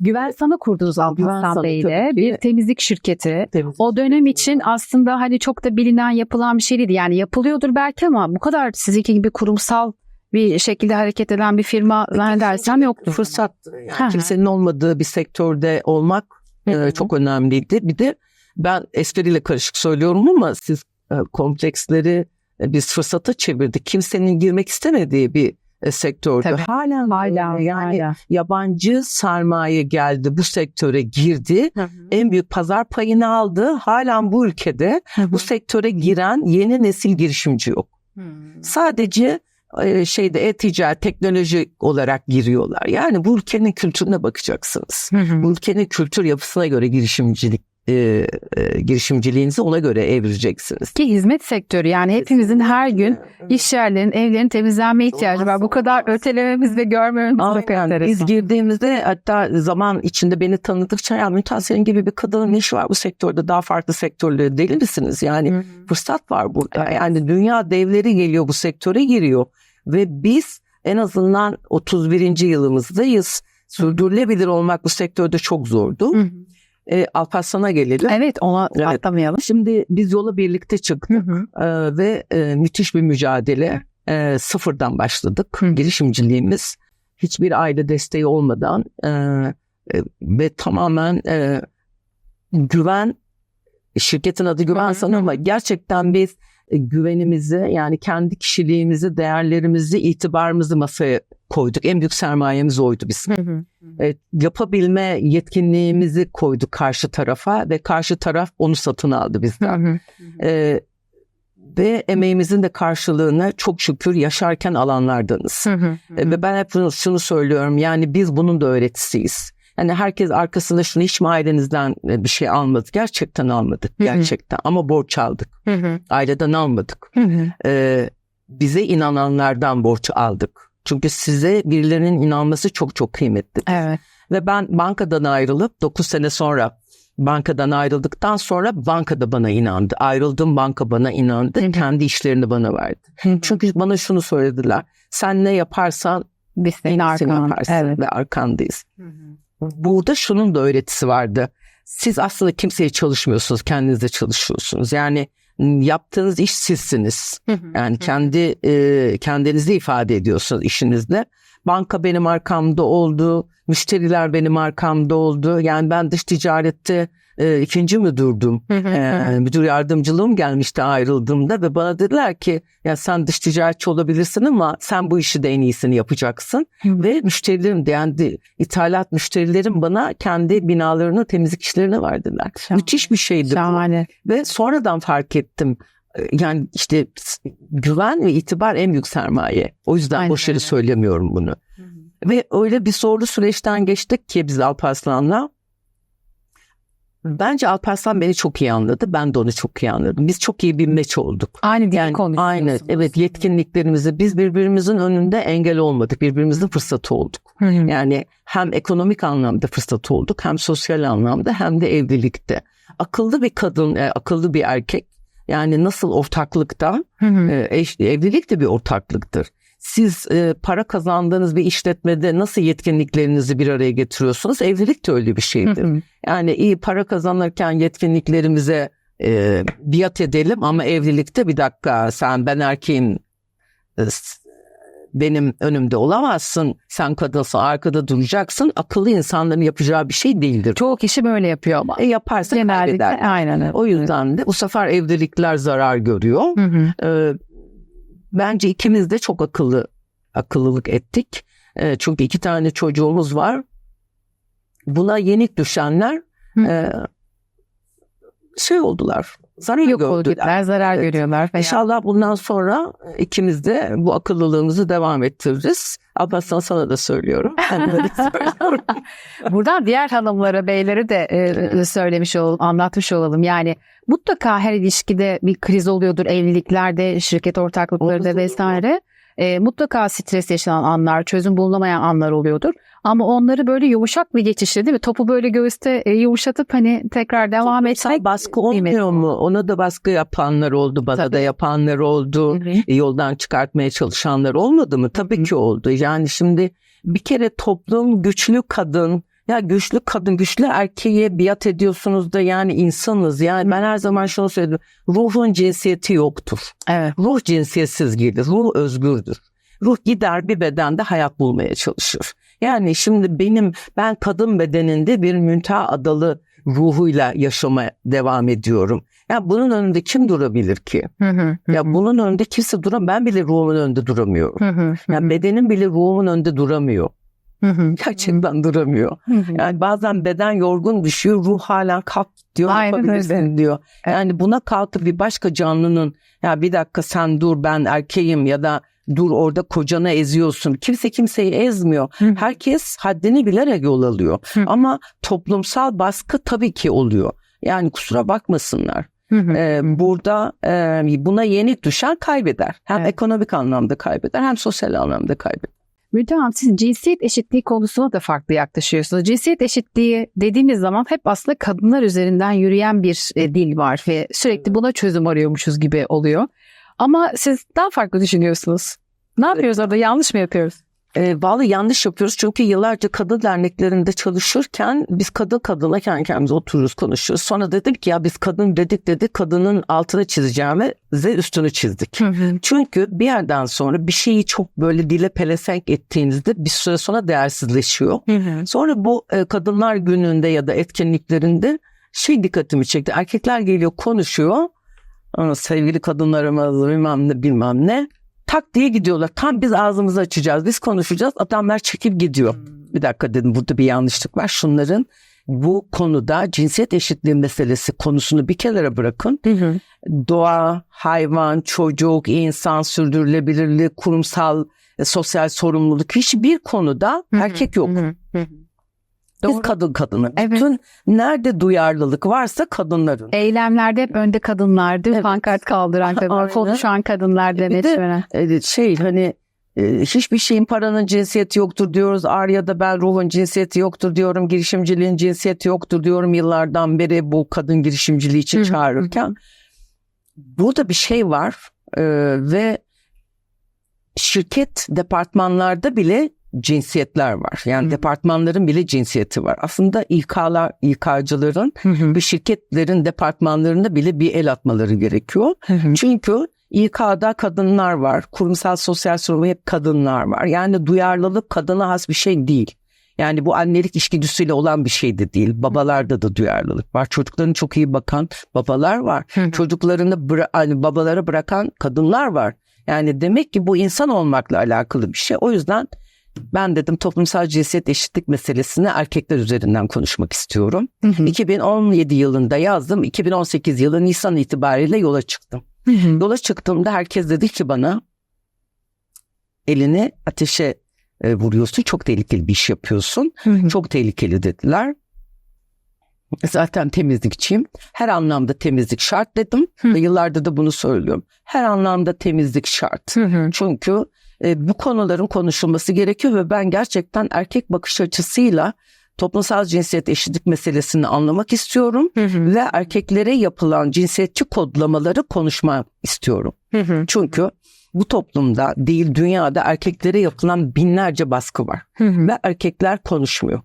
Güven sana kurdunuz Güven Alparslan tabii ki. Bir temizlik şirketi. Temiz. O dönem için aslında hani çok da bilinen yapılan bir şey değildi. Yani yapılıyordur belki ama bu kadar sizinki gibi kurumsal bir şekilde hareket eden bir firma zannedersem yoktu. Fırsat. Yani kimsenin olmadığı bir sektörde olmak e, çok önemliydi. Bir de ben espriyle karışık söylüyorum ama siz e, kompleksleri e, biz fırsata çevirdik. Kimsenin girmek istemediği bir e, sektördü. Tabii. Hala Hala yani hala. yabancı sermaye geldi bu sektöre girdi. En büyük pazar payını aldı. Halen bu ülkede bu sektöre giren yeni nesil girişimci yok. Sadece e, şeyde e-ticaret, teknoloji olarak giriyorlar. Yani bu ülkenin kültürüne bakacaksınız. Bu ülkenin kültür yapısına göre girişimcilik e, e, girişimciliğinizi ona göre evireceksiniz. Ki hizmet sektörü yani hepimizin her gün iş yerlerinin, evlerin temizlenme ihtiyacı var. Bu kadar ötelememiz ve görmememiz çok Aynen. Biz enteresan. girdiğimizde hatta zaman içinde beni tanıdıkça ya Mümtaz senin gibi bir kadının işi var bu sektörde daha farklı sektörlere deli misiniz? Yani fırsat var burada. Yani dünya devleri geliyor bu sektöre giriyor ve biz en azından 31. yılımızdayız. Sürdürülebilir olmak bu sektörde çok zordu. Hı hı. E, Alparslan'a gelelim. Evet ona Evet. atlamayalım. Şimdi biz yola birlikte çıktık Hı hı. e, ve e, müthiş bir mücadele. E, sıfırdan başladık Hı. girişimciliğimiz. Hiçbir aile desteği olmadan e, e, ve tamamen e, güven, şirketin adı güven sanırım ama gerçekten biz güvenimizi yani kendi kişiliğimizi, değerlerimizi, itibarımızı masaya koyduk. En büyük sermayemiz oydu bizim. Hı hı. E, yapabilme yetkinliğimizi koyduk karşı tarafa ve karşı taraf onu satın aldı bizden. Hı hı. E, ve emeğimizin de karşılığını çok şükür yaşarken alanlardanız. Hı hı. E, Ve ben hep şunu söylüyorum yani biz bunun da öğretisiyiz. Yani herkes arkasında şunu hiç mi ailenizden e, bir şey almadı? Gerçekten almadık. Hı hı. Gerçekten ama borç aldık. Hı hı. Aileden almadık. Hı hı. E, bize inananlardan borç aldık. Çünkü size birilerinin inanması çok çok kıymetli. Evet. Ve ben bankadan ayrılıp 9 sene sonra bankadan ayrıldıktan sonra banka da bana inandı. Ayrıldım banka bana inandı. Hı hı. Kendi işlerini bana verdi. Çünkü bana şunu söylediler. Sen ne yaparsan Biz senin arkan. yaparsın Evet. ve arkandayız. Burada şunun da öğretisi vardı. Siz aslında kimseye çalışmıyorsunuz, kendinize çalışıyorsunuz. Yani yaptığınız iş sizsiniz. Yani kendi e, kendinizi ifade ediyorsunuz işinizde. Banka benim arkamda oldu, müşteriler benim arkamda oldu. Yani ben dış ticarette e, ikinci müdürdüm. E, müdür yardımcılığım gelmişti ayrıldığımda ve bana dediler ki ya sen dış ticaretçi olabilirsin ama sen bu işi de en iyisini yapacaksın. Ve müşterilerim de yani ithalat müşterilerim bana kendi binalarını temizlik işlerine verdiler. Şahane. Müthiş bir şeydi bu. Şahane. Ve sonradan fark ettim. Ee, Yani işte güven ve itibar en büyük sermaye. O yüzden Aynen boş yere öyle. söylemiyorum bunu. Ve öyle bir zorlu süreçten geçtik ki biz Alparslan'la. Bence Alparslan beni çok iyi anladı. Ben de onu çok iyi anladım. Biz çok iyi bir meç olduk. Aynı dili Yani konuşuyorsunuz. aynı evet yetkinliklerimizi biz birbirimizin önünde engel olmadık. Birbirimizin fırsatı olduk. Hı hı. Yani hem ekonomik anlamda fırsatı olduk hem sosyal anlamda hem de evlilikte. Akıllı bir kadın, e, akıllı bir erkek yani nasıl ortaklıkta Hı hı. e, evlilik de bir ortaklıktır. Siz e, para kazandığınız bir işletmede nasıl yetkinliklerinizi bir araya getiriyorsunuz? Evlilik de öyle bir şeydir. Hı hı. Yani iyi para kazanırken yetkinliklerimize e, biat edelim ama evlilikte bir dakika sen ben erkeğim e, benim önümde olamazsın. Sen kadınsın arkada duracaksın. Akıllı insanların yapacağı bir şey değildir. Çoğu kişi böyle yapıyor ama. E, yaparsa Genellikle kaybeder. aynen öyle. O yüzden de bu sefer evlilikler zarar görüyor. Hı hı. Ee, bence ikimiz de çok akıllı akıllılık ettik. Ee, çünkü iki tane çocuğumuz var. Buna yenik düşenler Hı. e, şey oldular. Zarar Yok gördüler. zarar Evet. görüyorlar. Veya İnşallah bundan sonra ikimiz de bu akıllılığımızı devam ettiririz. Abbaslan sana da söylüyorum. Ben de söylüyorum. Buradan diğer hanımlara, beylere de e, söylemiş olalım, anlatmış olalım. Yani mutlaka her ilişkide bir kriz oluyordur. Evliliklerde, şirket ortaklıkları Olmaz da olur mu? vesaire. E, mutlaka stres yaşanan anlar, çözüm bulunamayan anlar oluyordur. Ama onları böyle yumuşak bir geçişle değil mi? Topu böyle göğüste e, yumuşatıp hani tekrar devam etmek. baskı olmuyor mu? Ona da baskı yapanlar oldu, bana Tabii. da yapanlar oldu. Hı hı. E, yoldan çıkartmaya çalışanlar olmadı mı? Tabii Hı hı. ki oldu. Yani şimdi bir kere toplum güçlü kadın Ya güçlü kadın, güçlü erkeğe biat ediyorsunuz da yani insanız. Yani ben her zaman şunu söyledim. Ruhun cinsiyeti yoktur. Evet. Ruh cinsiyetsiz gelir. Ruh özgürdür. Ruh gider bir bedende hayat bulmaya çalışır. Yani şimdi benim ben kadın bedeninde bir müntaha adalı ruhuyla yaşamaya devam ediyorum. Ya bunun önünde kim durabilir ki? Hı hı, hı Ya bunun önünde kimse duram. Ben bile ruhumun önünde duramıyorum. hı hı, hı Ya bedenim bile ruhumun önünde duramıyor. Hı hı, Gerçekten duramıyor. hı hı. Yani bazen beden yorgun düşüyor, ruh hala kalk diyor, Aynen yapabilirsin öyle. diyor. Evet. Yani buna kalkıp bir başka canlının ya bir dakika sen dur ben erkeğim ya da dur orada kocana eziyorsun. Kimse kimseyi ezmiyor. Hı. Herkes haddini bilerek yol alıyor. Hı. Ama toplumsal baskı tabii ki oluyor. Yani kusura bakmasınlar. Hı hı, Ee, burada e, buna yenik düşen kaybeder. Hem Evet. ekonomik anlamda kaybeder hem sosyal anlamda kaybeder. Hanım siz cinsiyet eşitliği konusuna da farklı yaklaşıyorsunuz. Cinsiyet eşitliği dediğimiz zaman hep aslında kadınlar üzerinden yürüyen bir e, dil var ve sürekli buna çözüm arıyormuşuz gibi oluyor. Ama siz daha farklı düşünüyorsunuz. Ne yapıyoruz orada yanlış mı yapıyoruz? E, vallahi yanlış yapıyoruz çünkü yıllarca kadın derneklerinde çalışırken biz kadın kadına kendi kendimize otururuz konuşuyoruz. Sonra dedim ki ya biz kadın dedik dedik kadının altını çizeceğime ze üstünü çizdik. Çünkü bir yerden sonra bir şeyi çok böyle dile pelesenk ettiğinizde bir süre sonra değersizleşiyor. Sonra bu e, kadınlar gününde ya da etkinliklerinde şey dikkatimi çekti. Erkekler geliyor konuşuyor. Sevgili kadınlarımız bilmem ne bilmem ne. Tak diye gidiyorlar. Tam biz ağzımızı açacağız. Biz konuşacağız. Adamlar çekip gidiyor. Bir dakika dedim burada bir yanlışlık var. Şunların bu konuda cinsiyet eşitliği meselesi konusunu bir kenara bırakın. Doğa, hayvan, çocuk, insan, sürdürülebilirlik, kurumsal, e, sosyal sorumluluk hiçbir konuda erkek yok. Biz Doğru. kadın kadını. Evet. Bütün nerede duyarlılık varsa kadınların. Eylemlerde hep önde kadınlar değil mi? Evet. Pankart kaldıran kadınlar, konuşan kadınlar, Bir de- demet veren. E, şey hani e, hiçbir şeyin paranın cinsiyeti yoktur diyoruz. Arya'da ben ruhun cinsiyeti yoktur diyorum. Girişimciliğin cinsiyeti yoktur diyorum yıllardan beri bu kadın girişimciliği için çağırırken. Burada bir şey var e, ve şirket departmanlarda bile cinsiyetler var. Yani Hı. departmanların bile cinsiyeti var. Aslında İK'lar, İK'cıların bir şirketlerin departmanlarında bile bir el atmaları gerekiyor. Çünkü İK'da kadınlar var. Kurumsal sosyal sorumlu hep kadınlar var. Yani duyarlılık kadına has bir şey değil. Yani bu annelik içgüdüsüyle olan bir şey de değil. Babalarda da duyarlılık var. Çocuklarını çok iyi bakan babalar var. Çocuklarını bıra- hani babalara bırakan kadınlar var. Yani demek ki bu insan olmakla alakalı bir şey. O yüzden ben dedim toplumsal cinsiyet eşitlik meselesini erkekler üzerinden konuşmak istiyorum. 2017 yılında yazdım. 2018 yılı Nisan itibariyle yola çıktım. Yola çıktığımda herkes dedi ki bana elini ateşe e, vuruyorsun. Çok tehlikeli bir iş yapıyorsun. Çok tehlikeli dediler. Zaten temizlikçiyim. Her anlamda temizlik şart dedim. Hı. Ve yıllardır da bunu söylüyorum. Her anlamda temizlik şart. Çünkü e, bu konuların konuşulması gerekiyor ve ben gerçekten erkek bakış açısıyla toplumsal cinsiyet eşitlik meselesini anlamak istiyorum ve erkeklere yapılan cinsiyetçi kodlamaları konuşmak istiyorum. Çünkü bu toplumda değil dünyada erkeklere yapılan binlerce baskı var ve erkekler konuşmuyor,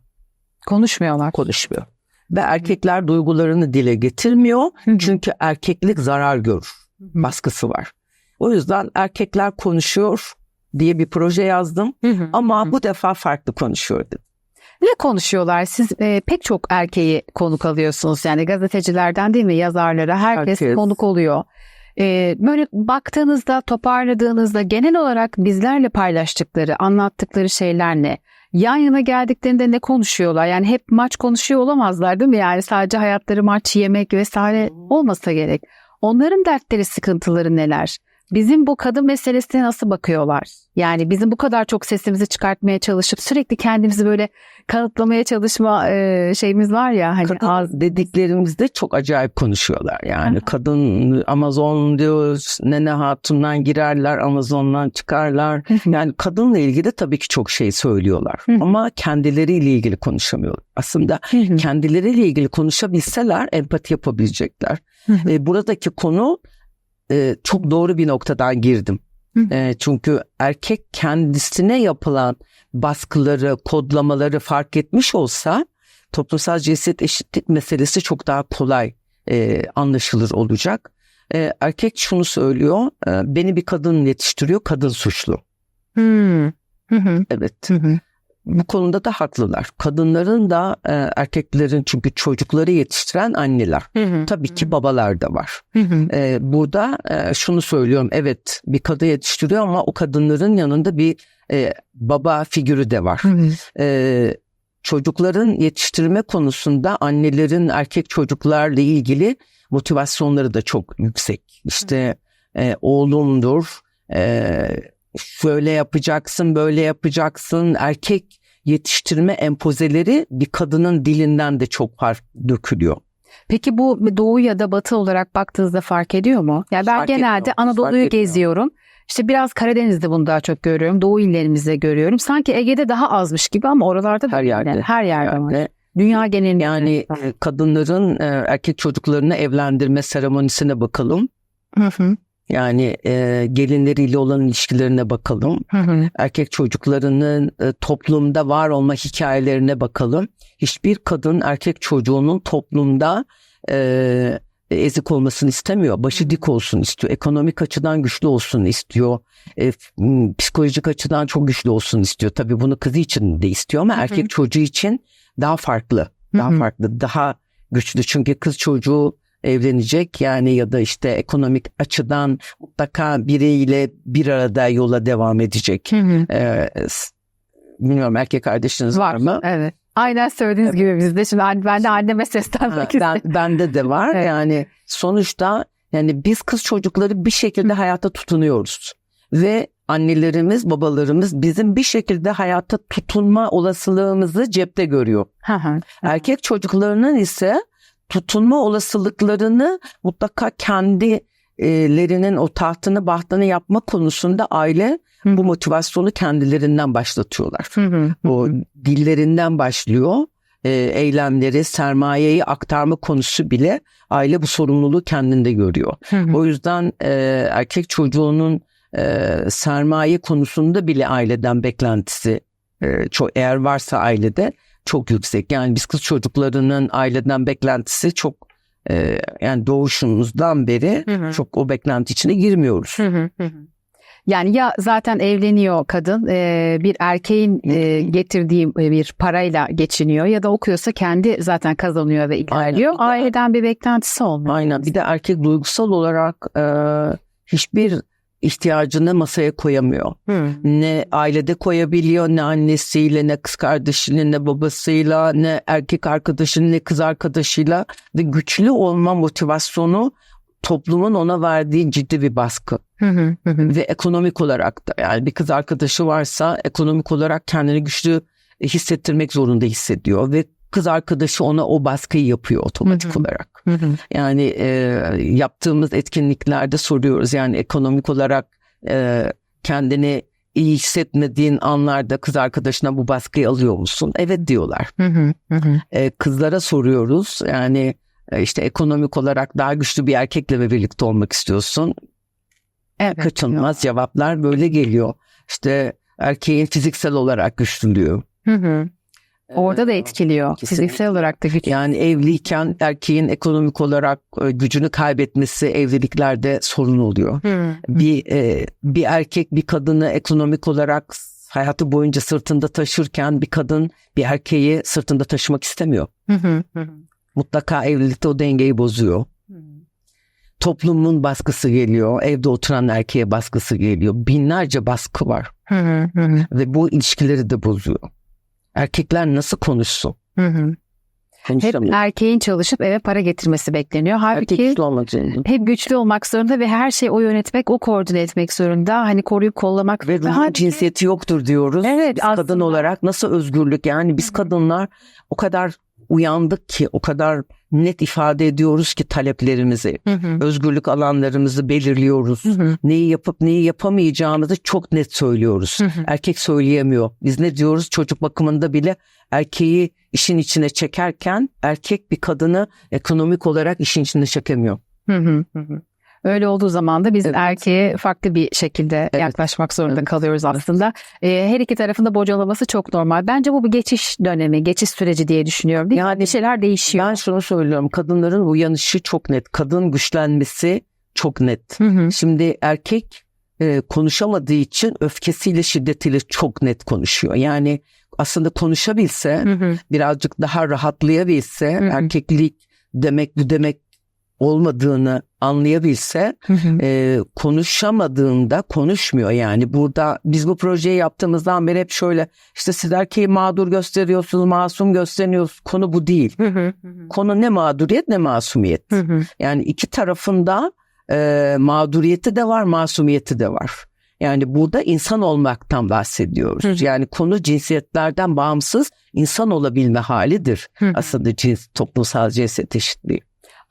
Konuşmuyorlar. konuşmuyor. Ve erkekler duygularını dile getirmiyor çünkü erkeklik zarar görür baskısı var. O yüzden erkekler konuşuyor diye bir proje yazdım ama bu defa farklı konuşuyor dedim. Ne konuşuyorlar? Siz e, pek çok erkeği konuk alıyorsunuz. Yani gazetecilerden değil mi yazarlara herkes, Herkes. konuk oluyor. E, böyle baktığınızda, toparladığınızda genel olarak bizlerle paylaştıkları, anlattıkları şeyler ne? Yan yana geldiklerinde ne konuşuyorlar? Yani hep maç konuşuyor olamazlar değil mi? Yani sadece hayatları maç, yemek vesaire olmasa gerek. Onların dertleri, sıkıntıları neler? Bizim bu kadın meselesine nasıl bakıyorlar? Yani bizim bu kadar çok sesimizi çıkartmaya çalışıp sürekli kendimizi böyle kanıtlamaya çalışma e, şeyimiz var ya hani Kadın az dediklerimizde çok acayip konuşuyorlar. Yani kadın Amazon diyor, Nene Hatun'dan girerler, Amazon'dan çıkarlar. Yani kadınla ilgili tabii ki çok şey söylüyorlar. Ama kendileriyle ilgili konuşamıyorlar. Aslında kendileriyle ilgili konuşabilseler empati yapabilecekler. E, buradaki konu e, çok doğru bir noktadan girdim. Hı. E, çünkü erkek kendisine yapılan baskıları, kodlamaları fark etmiş olsa toplumsal cinsiyet eşitlik meselesi çok daha kolay e, anlaşılır olacak. E, erkek şunu söylüyor, e, beni bir kadın yetiştiriyor, kadın suçlu. Hmm. Hı hı. Evet, Hı hı. Bu konuda da haklılar. Kadınların da e, erkeklerin çünkü çocukları yetiştiren anneler. Hı hı. Tabii ki babalar da var. Hı hı. E, burada e, şunu söylüyorum, evet bir kadın yetiştiriyor ama o kadınların yanında bir e, baba figürü de var. Hı hı. e, çocukların yetiştirme konusunda annelerin erkek çocuklarla ilgili motivasyonları da çok yüksek. İşte e, oğlumdur, e, şöyle yapacaksın, böyle yapacaksın. Erkek yetiştirme empozeleri bir kadının dilinden de çok fark dökülüyor. Peki bu doğu ya da batı olarak baktığınızda fark ediyor mu? Yani ben Fark genelde Anadolu'yu geziyorum. İşte biraz Karadeniz'de bunu daha çok görüyorum. Doğu illerimizde görüyorum. Sanki Ege'de daha azmış gibi ama oralarda da Her yerde. yine, her yerde var. Yani, Dünya genelinde. yani e, kadınların e, erkek çocuklarını evlendirme seremonisine bakalım. Hı hı. Yani e, gelinleriyle olan ilişkilerine bakalım. Hı hı. erkek çocuklarının e, toplumda var olma hikayelerine bakalım. Hiçbir kadın erkek çocuğunun toplumda e, ezik olmasını istemiyor. Başı dik olsun istiyor. Ekonomik açıdan güçlü olsun istiyor. E, psikolojik açıdan çok güçlü olsun istiyor. Tabii bunu kızı için de istiyor ama Hı hı. erkek çocuğu için daha farklı. Daha Hı hı. farklı, daha güçlü. Çünkü kız çocuğu evlenecek yani ya da işte ekonomik açıdan mutlaka biriyle bir arada yola devam edecek. Hı hı. Ee, bilmiyorum erkek kardeşiniz var, Var. mı? Evet. Aynen söylediğiniz gibi bizde. Şimdi ben de anneme seslenmek ben, istedim. bende de var. Evet. Yani sonuçta yani biz kız çocukları bir şekilde hayata tutunuyoruz. Ve annelerimiz, babalarımız bizim bir şekilde hayata tutunma olasılığımızı cepte görüyor. Erkek çocuklarının ise tutunma olasılıklarını mutlaka kendilerinin o tahtını bahtını yapma konusunda aile Hı. bu motivasyonu kendilerinden başlatıyorlar. Hı hı. O dillerinden başlıyor. E, eylemleri, sermayeyi aktarma konusu bile aile bu sorumluluğu kendinde görüyor. Hı hı. O yüzden e, erkek çocuğunun e, sermaye konusunda bile aileden beklentisi e, çok eğer varsa ailede çok yüksek. Yani biz kız çocuklarının aileden beklentisi çok e, yani doğuşumuzdan beri Hı hı. çok o beklenti içine girmiyoruz. Hı hı, hı. Yani ya zaten evleniyor kadın e, bir erkeğin e, getirdiği e, bir parayla geçiniyor ya da okuyorsa kendi zaten kazanıyor ve ilerliyor. De- Aileden bir beklentisi olmuyor. Aynen. Bir de erkek duygusal olarak e, hiçbir ihtiyacını masaya koyamıyor. Hı. Ne ailede koyabiliyor, ne annesiyle, ne kız kardeşiyle, ne babasıyla, ne erkek arkadaşıyla, ne kız arkadaşıyla ve güçlü olma motivasyonu toplumun ona verdiği ciddi bir baskı Hı hı, hı hı. ve ekonomik olarak da yani bir kız arkadaşı varsa ekonomik olarak kendini güçlü hissettirmek zorunda hissediyor ve kız arkadaşı ona o baskıyı yapıyor otomatik Hı Hı hı. Yani e, yaptığımız etkinliklerde soruyoruz yani ekonomik olarak e, kendini iyi hissetmediğin anlarda kız arkadaşına bu baskıyı alıyor musun? Evet diyorlar. Hı hı, hı hı. E, kızlara soruyoruz yani e, işte ekonomik olarak daha güçlü bir erkekle mi birlikte olmak istiyorsun? Evet. Kaçınılmaz cevaplar böyle geliyor. İşte erkeğin fiziksel olarak güçlülüğü. Hı hı. Orada da etkiliyor. kesinlikle. Fiziksel olarak da güç. Yani evliyken erkeğin ekonomik olarak e, gücünü kaybetmesi evliliklerde sorun oluyor. Hı. Bir e, bir erkek bir kadını ekonomik olarak hayatı boyunca sırtında taşırken bir kadın bir erkeği sırtında taşımak istemiyor. Mutlaka evlilikte o dengeyi bozuyor. Toplumun baskısı geliyor, evde oturan erkeğe baskısı geliyor. Binlerce baskı var ve bu ilişkileri de bozuyor. Erkekler nasıl konuşsun? Hı hı. Hep erkeğin çalışıp eve para getirmesi bekleniyor. Erkek Halbuki güçlü olmak zorunda. hep güçlü olmak zorunda ve her şeyi o yönetmek, o koordine etmek zorunda. Hani koruyup kollamak. Ve ruhun Halbuki- cinsiyeti yoktur diyoruz. Evet, Biz kadın aslında. olarak nasıl özgürlük yani biz kadınlar o kadar uyandık ki o kadar net ifade ediyoruz ki taleplerimizi. Hı hı, Özgürlük alanlarımızı belirliyoruz. hı hı, Neyi yapıp neyi yapamayacağımızı çok net söylüyoruz. hı hı. Erkek söyleyemiyor. Biz ne diyoruz çocuk bakımında bile erkeği işin içine çekerken erkek bir kadını ekonomik olarak işin içine çekemiyor. Hı hı, hı. Öyle olduğu zaman da biz Evet. erkeğe farklı bir şekilde Evet. yaklaşmak zorunda Evet. kalıyoruz aslında. Ee, her iki tarafında bocalaması çok normal. Bence bu bir geçiş dönemi, geçiş süreci diye düşünüyorum. Değil? Yani bir şeyler değişiyor. Ben şunu söylüyorum. Kadınların uyanışı çok net. Kadın güçlenmesi çok net. Hı hı. Şimdi erkek e, konuşamadığı için öfkesiyle şiddetiyle çok net konuşuyor. Yani aslında konuşabilse Hı hı. birazcık daha rahatlayabilse hı. erkeklik demek bu demek olmadığını anlayabilse e, konuşamadığında konuşmuyor. Yani burada biz bu projeyi yaptığımızdan beri hep şöyle işte siz erkeği mağdur gösteriyorsunuz masum gösteriyorsunuz. Konu bu değil. Konu ne mağduriyet ne masumiyet. Yani iki tarafında e, mağduriyeti de var masumiyeti de var. Yani burada insan olmaktan bahsediyoruz. Yani konu cinsiyetlerden bağımsız insan olabilme halidir. Aslında cins toplumsal cinsiyet eşitliği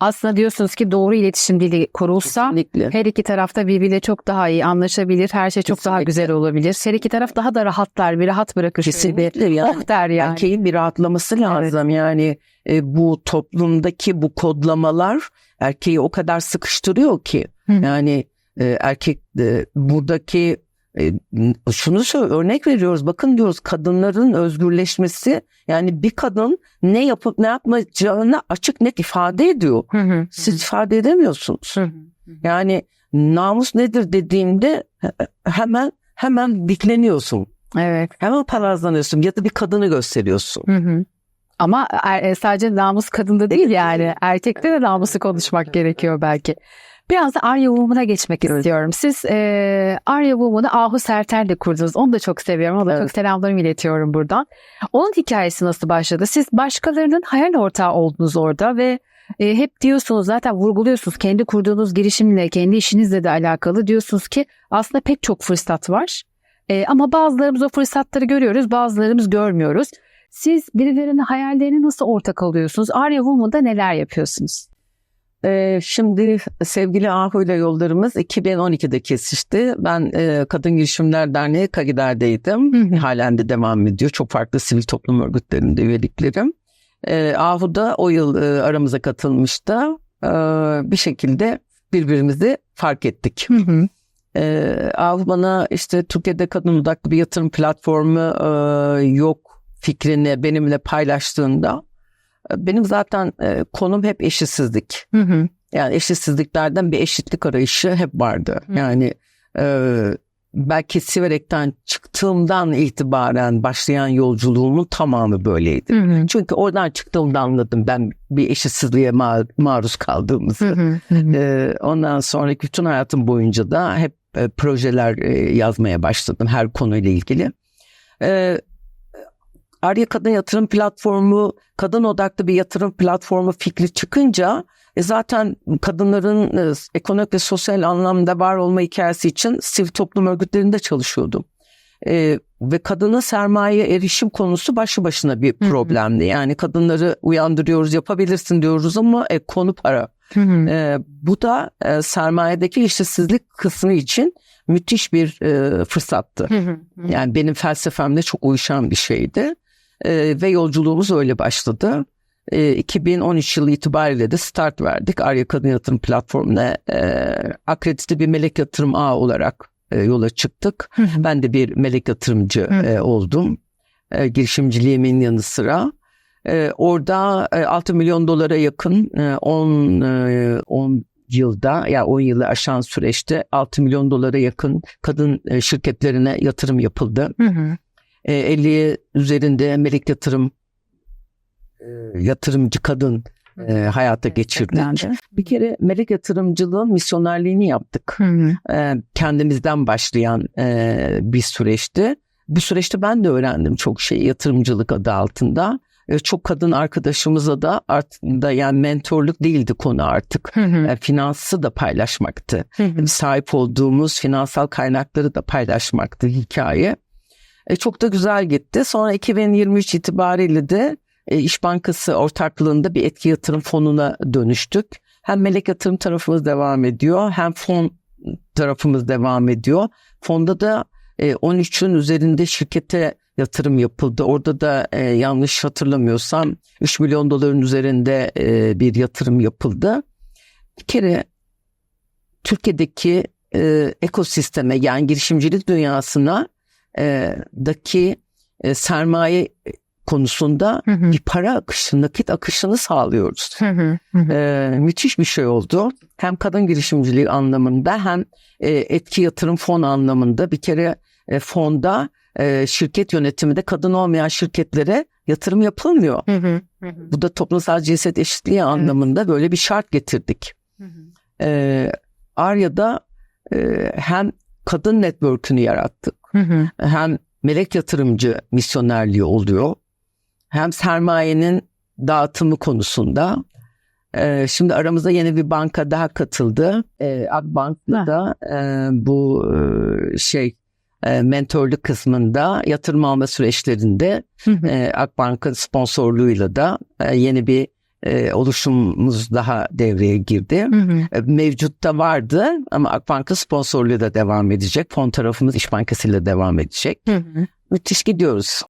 Aslında diyorsunuz ki doğru iletişim dili kurulsa kesinlikle her iki tarafta birbiriyle çok daha iyi anlaşabilir. Her şey çok daha Kesinlikle. güzel olabilir. Her iki taraf daha da rahatlar, bir rahat bırakır. kesinlikle yani oh der yani. Erkeğin bir rahatlaması lazım. Yani e, bu toplumdaki bu kodlamalar erkeği o kadar sıkıştırıyor ki. Hı. Yani e, erkek e, buradaki e, şunu söyle örnek veriyoruz. Bakın diyoruz kadınların özgürleşmesi yani bir kadın ne yapıp ne yapmayacağını açık net ifade ediyor. Hı hı. Siz ifade edemiyorsunuz. Hı hı. Yani namus nedir dediğimde he- hemen hemen dikleniyorsun. Evet. Hemen palazlanıyorsun ya da bir kadını gösteriyorsun. Hı hı. Ama er- e, sadece namus kadında değil yani. Erkekte de namusu konuşmak gerekiyor belki. Biraz da Arya Woman'a geçmek Evet. istiyorum. Siz e, Arya Woman'ı Ahu Sertel'le kurdunuz. Onu da çok seviyorum. Ona Evet. çok selamlarımı iletiyorum buradan. Onun hikayesi nasıl başladı? Siz başkalarının hayal ortağı oldunuz orada ve e, hep diyorsunuz zaten vurguluyorsunuz kendi kurduğunuz girişimle, kendi işinizle de alakalı diyorsunuz ki aslında pek çok fırsat var. E, ama bazılarımız o fırsatları görüyoruz, bazılarımız görmüyoruz. Siz birilerinin hayallerini nasıl ortak alıyorsunuz? Arya Woman'da neler yapıyorsunuz? Ee, şimdi sevgili Ahu ile yollarımız 2012'de kesişti. Ben e, Kadın Girişimler Derneği Kagider'deydim. Halen de devam ediyor. Çok farklı sivil toplum örgütlerinde üyeliklerim. Ee, Ahu da o yıl e, aramıza katılmıştı. Ee, bir şekilde birbirimizi fark ettik. Hı hı. Ee, Ahu bana işte Türkiye'de kadın odaklı bir yatırım platformu e, yok fikrini benimle paylaştığında e, benim zaten e, konum hep eşitsizlik. Hı hı. Yani eşitsizliklerden bir eşitlik arayışı hep vardı. Hı. Yani e, belki Siverek'ten çıktığımdan itibaren başlayan yolculuğumun tamamı böyleydi. Hı hı. Çünkü oradan çıktığımda anladım ben bir eşitsizliğe ma- maruz kaldığımızı. Hı hı. Hı. Ee, ondan sonraki bütün hayatım boyunca da hep e, projeler e, yazmaya başladım her konuyla ilgili. Ee, Arya Kadın Yatırım Platformu, kadın odaklı bir yatırım platformu fikri çıkınca e, zaten kadınların e, ekonomik ve sosyal anlamda var olma hikayesi için sivil toplum örgütlerinde çalışıyordum. E, ve kadına sermaye erişim konusu başlı başına bir problemdi. Yani kadınları uyandırıyoruz, yapabilirsin diyoruz ama e, konu para. Hı hı. E, bu da e, sermayedeki işsizlik kısmı için müthiş bir e, fırsattı. Hı. Yani benim felsefemle çok uyuşan bir şeydi. E, ve yolculuğumuz öyle başladı. E, 2013 yılı itibariyle de start verdik. Arya Kadın Yatırım Platformu'na e, akredite bir melek yatırım ağı olarak e, yola çıktık. Hı hı. Ben de bir melek yatırımcı Hı. e, oldum. E, girişimciliğimin yanı sıra. E, orada e, 6 milyon dolara yakın e, 10 e, 10 yılda ya 10 yılı aşan süreçte 6 milyon dolara yakın kadın e, şirketlerine yatırım yapıldı. Hı hı. E, 50'ye üzerinde melek yatırım e, yatırımcı kadın e, hayata geçirdik. Eklendi. Bir kere melek yatırımcılığın misyonerliğini yaptık Hı hı. e, kendimizden başlayan e, bir süreçti. Bu süreçte ben de öğrendim çok şey yatırımcılık adı altında. E, çok kadın arkadaşımıza da aslında yani mentorluk değildi konu artık. Hı hı. E, finansı da paylaşmaktı. Hı hı. Sahip olduğumuz finansal kaynakları da paylaşmaktı hikaye. E, çok da güzel gitti. Sonra 2023 itibariyle de e, İş Bankası ortaklığında bir etki yatırım fonuna dönüştük. Hem melek yatırım tarafımız devam ediyor hem fon tarafımız devam ediyor. Fonda da e, 13'ün üzerinde şirkete yatırım yapıldı. Orada da e, yanlış hatırlamıyorsam 3 milyon doların üzerinde e, bir yatırım yapıldı. Bir kere Türkiye'deki e, ekosisteme yani girişimcilik dünyasına e, daki e, sermaye konusunda Hı hı. bir para akışı, nakit akışını sağlıyoruz. Hı hı. Hı hı. Ee, müthiş bir şey oldu. Hem kadın girişimciliği anlamında hem e, etki yatırım fon anlamında bir kere e, fonda e, şirket yönetiminde kadın olmayan şirketlere yatırım yapılmıyor. Hı hı. Hı hı. Bu da toplumsal cinsiyet eşitliği anlamında böyle bir şart getirdik. Hı hı. Ee, Arya'da e, hem kadın network'ünü yarattık Hı hı. hem melek yatırımcı misyonerliği oluyor. Hem sermayenin dağıtımı konusunda. Ee, şimdi aramızda yeni bir banka daha katıldı. Ee, Akbank'la da e, bu e, şey e, mentorluk kısmında yatırım alma süreçlerinde Hı hı. e, Akbank'ın sponsorluğuyla da e, yeni bir e, oluşumumuz daha devreye girdi. Hı hı. E, Mevcutta vardı ama Akbank'ın sponsorluğu da devam edecek. Fon tarafımız İş Bankası ile devam edecek. Hı hı. Müthiş gidiyoruz.